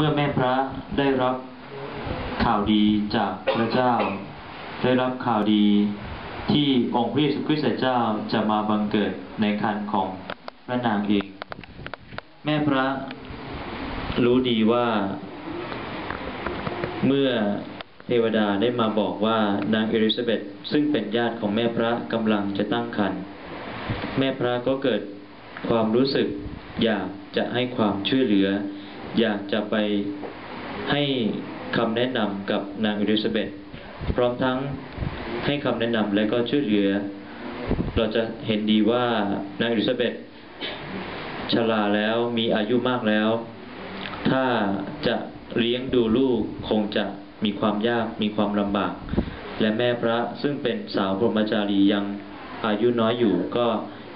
เมื่อแม่พระได้รับข่าวดีจากพระเจ้า ได้รับข่าวดีที่องค์พระเยซูคริสต์เจ้าจะมาบังเกิดในคันของพระนางเองแม่พระรู้ดีว่า เมื่อเทวดาได้มาบอกว่านางเอลิซาเบธซึ่งเป็นญาติของแม่พระกำลังจะตั้งครรภ์แม่พระก็เกิดความรู้สึกอยากจะให้ความช่วยเหลือ อยากจะไปให้คำแนะนำกับนางเอลิซาเบธพร้อมทั้งให้คำแนะนำและก็ช่วยเหลือ เราจะเห็นดีว่านางเอลิซาเบธชราแล้วมีอายุมากแล้ว ถ้าจะเลี้ยงดูลูกคงจะมีความยากมีความลำบาก และแม่พระซึ่งเป็นสาวพรหมจารียังอายุน้อยอยู่ก็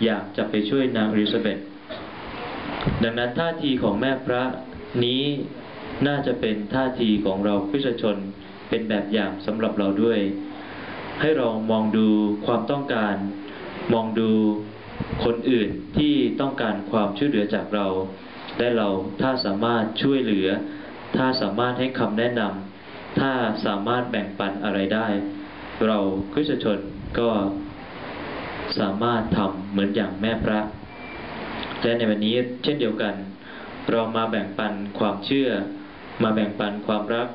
อยากจะไปช่วยนางอลิซาเบธดังนั้นท่าทีของแม่พระ นี้น่าจะเป็นท่าทีของเราคริสตชนเป็นแบบอย่างสำหรับเราด้วย ให้เรามองดูความต้องการ มองดูคนอื่นที่ต้องการความช่วยเหลือจากเรา และเราถ้าสามารถช่วยเหลือ ถ้าสามารถให้คำแนะนำถ้าสามารถแบ่งปันอะไรได้ เราคริสชนก็สามารถทำเหมือนอย่างแม่พระและในวันนี้เช่นเดียวกัน เรามาแบ่งปันความเชื่อ มาแบ่งปันความรัก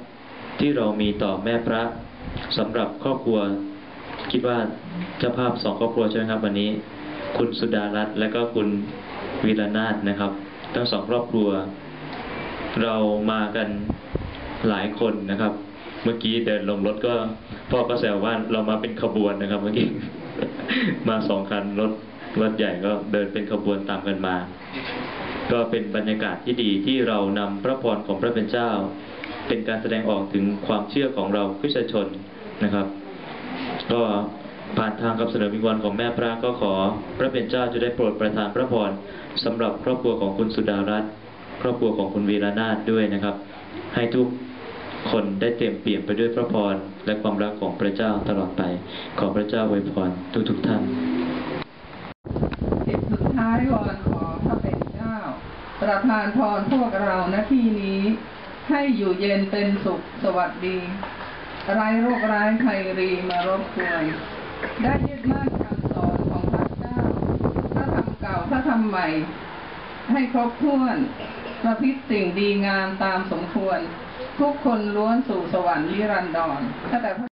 ที่เรามีต่อแม่พระสำหรับครอบครัว คิดว่าเจ้าภาพสองครอบครัวใช่ไหมครับ วันนี้ คุณสุดารัตน์และก็คุณวีรนาถนะครับ ทั้งสองครอบครัว เรามากันหลายคนนะครับ เมื่อกี้เดินลงรถก็พ่อก็แซวว่าเรามาเป็นขบวนนะครับ เมื่อกี้มาสองคันรถรถใหญ่ก็เดินเป็นขบวนตามกันมา ก็เป็นบรรยากาศที่ดีที่เรานำพระพรของพระเป็นเจ้า เป็นการแสดงออกถึงความเชื่อของเราคริสตชนนะครับ ก็ผ่านทางคำเสนอวิงวอนของแม่พระก็ขอ พระเป็นเจ้าจะได้โปรดประทานพระพรสำหรับครอบครัวของคุณสุดารัตน์ครอบครัวของคุณวีระนาถด้วยนะครับ ให้ทุกคนได้เต็มเปี่ยมไปด้วยพระพรและความรักของพระเจ้าตลอดไป ขอพระเจ้าอวยพรทุกทุกท่านสุดท้ายวอนขอพระเป็น ประทานพรพวกเราณที่นี้ ให้อยู่เย็นเป็นสุขสวัสดีไร้โรคร้ายภัยรีมารบกวนได้ยึดมั่นคำสอนของพระเจ้า พระธรรมเก่าพระธรรมใหม่ ให้ครบถ้วนประพฤติสิ่งดีงามตามสมควร ทุกคนล้วนสู่สวรรค์นิรันดรข้าแต่